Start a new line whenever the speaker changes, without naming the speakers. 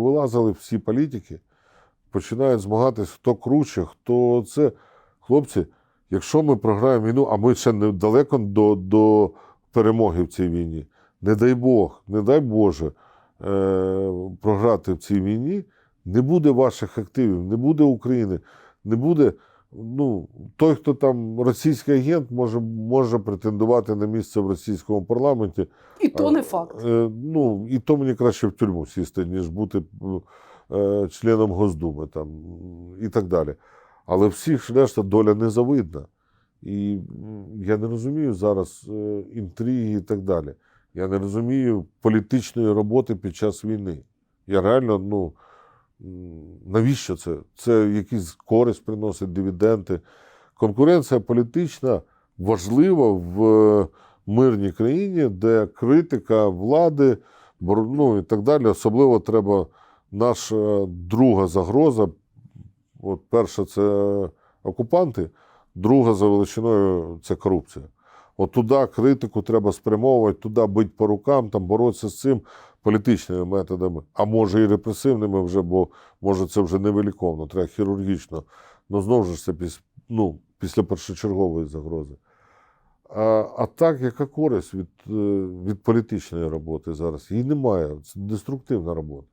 Вилазили всі політики, починають змагатись, хто круче, хто це. Хлопці, якщо ми програємо війну, а ми ще недалеко до, до перемоги в цій війні, не дай Бог, не дай Боже е, програти в цій війні, не буде ваших активів, не буде України, не буде. Ну, той, хто там російський агент, може, може претендувати на місце в російському парламенті.
І то не факт.
Е, ну, і то мені краще в тюрму сісти, ніж бути е, членом Госдуми там, і так далі. Але всіх решта доля незавидна. І я не розумію зараз е, інтриги і так далі. Я не розумію політичної роботи під час війни. Я реально, ну, навіщо це? Це якісь користь приносить, дивіденди. Конкуренція політична важлива в е, мирній країні, де критика влади ну, і так далі. Особливо треба наша друга загроза. От перша це окупанти, друга за величиною це корупція. От туди критику треба спрямовувати, туди бити по рукам, там боротися з цим політичними методами, а може і репресивними вже, бо може це вже невиліковно, треба хірургічно. Ну знову ж це піс, ну, після першочергової загрози. А, а так, яка користь від, е, від політичної роботи зараз? Її немає. Це деструктивна робота.